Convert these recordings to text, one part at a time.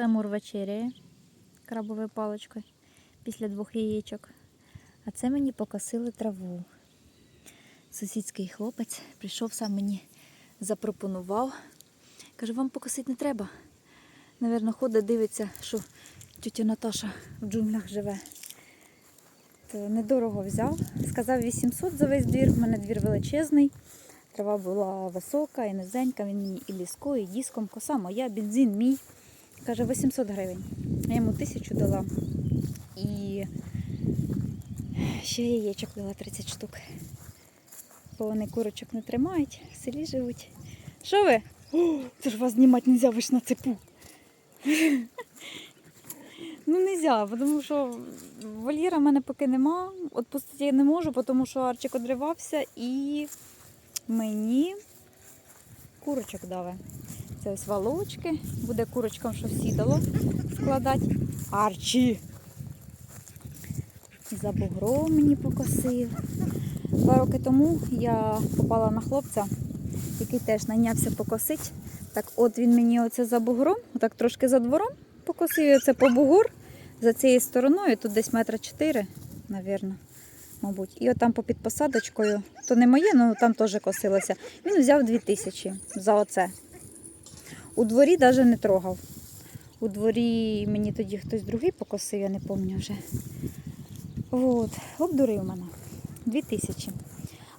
Це Амур вечеряє крабовою паличкою після двох яєчок. А це мені покосили траву. Сусідський хлопець прийшов сам мені запропонував. Каже, вам покосити не треба. Навірно, ходить, дивиться, що тетя Наташа в джунглях живе. То недорого взяв. Сказав 800 за весь двір. У мене двір величезний. Трава була висока і низенька. Він мені і ліскою, і диском коса моя, бензин мій. Каже, 800 гривень. Я йому тисячу дала. І ще яєчок дала 30 штук. Бо вони курочок не тримають, в селі живуть. Що ви? О, це ж вас знімати не можна, ви ж на цепу. Ну, не можна, тому що вольєра в мене поки нема. Отпустити я не можу, тому що Арчик одривався і мені курочок даве. Це ось волочки. Буде курочкам, що сідало складати. Арчі! За бугром мені покосив. Два роки тому я попала на хлопця, який теж найнявся покосити. Так от він мені оце за бугром, отак трошки за двором покосив і оце по бугор за цією стороною, тут десь метра чотири, навірно, мабуть. І от там попід посадочкою, то не моє, ну там теж косилося. Він взяв дві тисячі за оце. У дворі навіть не трогав. У дворі мені тоді хтось другий покосив, я не пам'ятаю вже. От, обдурив мене. Дві тисячі.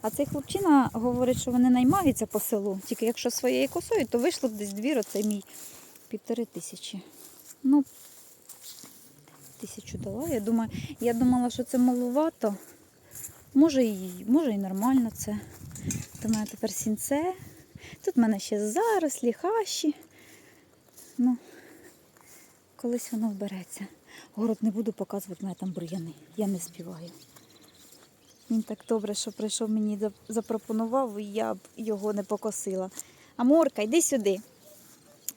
А цей хлопчина говорить, що вони наймаються по селу. Тільки якщо своєю косою, то вийшло б десь двір, оцей мій півтори тисячі. Ну, тисячу дала. Я думаю, я думала, що це малувато. Може і, може і нормально це. До мене тепер сінце. Тут в мене ще зарослі, хащі. Ну, колись воно вбереться. Город не буду показувати, в мене там бур'яни. Я не співаю. Він так добре, що прийшов мені запропонував, і я б його не покосила. Аморка, йди сюди.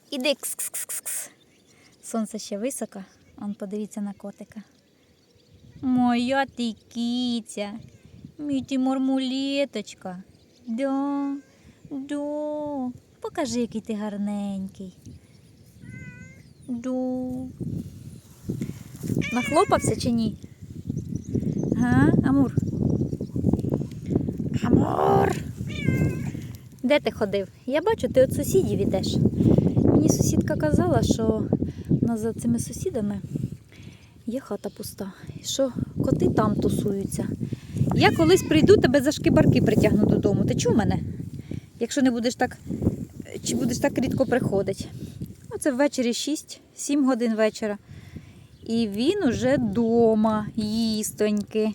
Іди. Кс-кс-кс-кс. Сонце ще високо. Он подивіться на котика. Моя ти кіця. Мій ти мормулеточка. Да, да. Покажи, який ти гарненький. Да. Нахлопався чи ні? Га, Амур? Амур! Де ти ходив? Я бачу, ти від сусідів ідеш. Мені сусідка казала, що у нас за цими сусідами є хата пуста. Що коти там тусуються. Я колись прийду, тебе за шкибарки притягну додому. Ти чув мене? Якщо не будеш так, чи будеш так рідко приходити. Оце ввечері 6-7 годин вечора. І він уже вдома, їстоньки,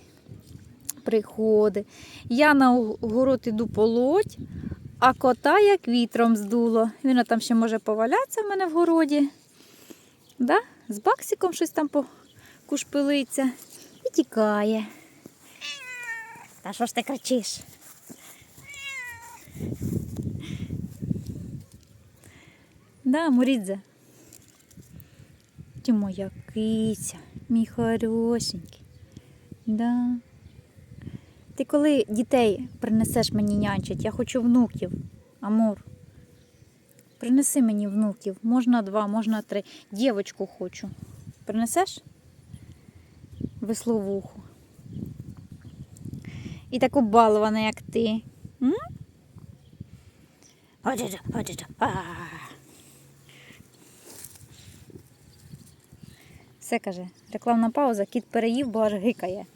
приходить. Я на город іду полоть, а кота як вітром здуло. Він там ще може повалятися в мене в городі. Да? З баксиком щось там покушпилиться і тікає. Та що ж ти кричиш? Да, Мурідзе. Ти моя киця, мій хорошенький. Да. Ти коли дітей принесеш мені нянчить, я хочу внуків, Амур. Принеси мені внуків. Можна два, можна три. Дівочку хочу. Принесеш? Весловуху. І таку баловану, як ти. М? Все каже, рекламна пауза, кіт переїв, бо аж гикає.